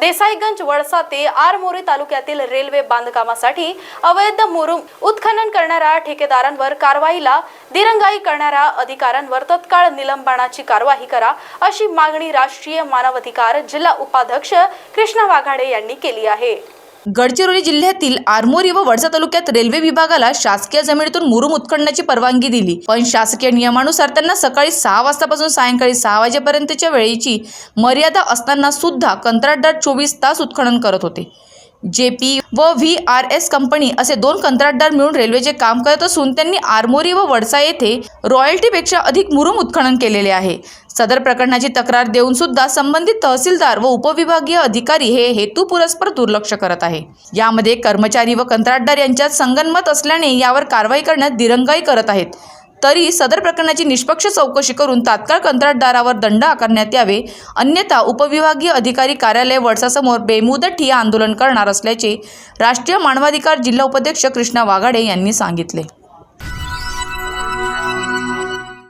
देसाईगंज वळसा ते आरमोरी तालुक्यातील रेल्वे बांधकामासाठी अवैध मुरुम उत्खनन करणाऱ्या ठेकेदारांवर कारवाईला दिरंगाई करणाऱ्या अधिकाऱ्यांवर तत्काळ निलंबनाची कारवाई करा अशी मागणी राष्ट्रीय मानवाधिकार जिल्हा उपाध्यक्ष कृष्णा वाघाडे यांनी केली आहे. गडचिरोली जिल्ह्यातील आरमोरी व वडसा तालुक्यात रेल्वे विभागाला शासकीय जमिनीतून मुरुम उत्खननाची परवानगी दिली. पण शासकीय नियमानुसार त्यांना सकाळी सहा वाजतापासून सायंकाळी सहा वाजेपर्यंतच्या वेळेची मर्यादा असताना सुद्धा कंत्राटदार चोवीस तास उत्खनन करत होते. जे पी व व्ही आर एस कंपनी असे दोन कंत्राटदार मिळून रेल्वेचे काम करत असून त्यांनी आरमोरी व वडसा येथे रॉयल्टीपेक्षा अधिक मुरुम उत्खनन केलेले आहे. सदर प्रकरणाची तक्रार देऊन सुद्धा संबंधित तहसीलदार व उपविभागीय अधिकारी हे हेतू पुरस्पर दुर्लक्ष करत आहे. यामध्ये कर्मचारी व कंत्राटदार यांच्यात संगनमत असल्याने यावर कारवाई करण्यात दिरंगाई करत आहेत. तरी सदर प्रकरणाची निष्पक्ष चौकशी करून तात्काळ कंत्राटदारावर दंड आकारण्यात यावे. अन्यथा उपविभागीय अधिकारी कार्यालय वडसासमोर बेमुदत ठिय्या आंदोलन करणार असल्याचे राष्ट्रीय मानवाधिकार जिल्हा उपाध्यक्ष कृष्णा वाघाडे यांनी सांगितले.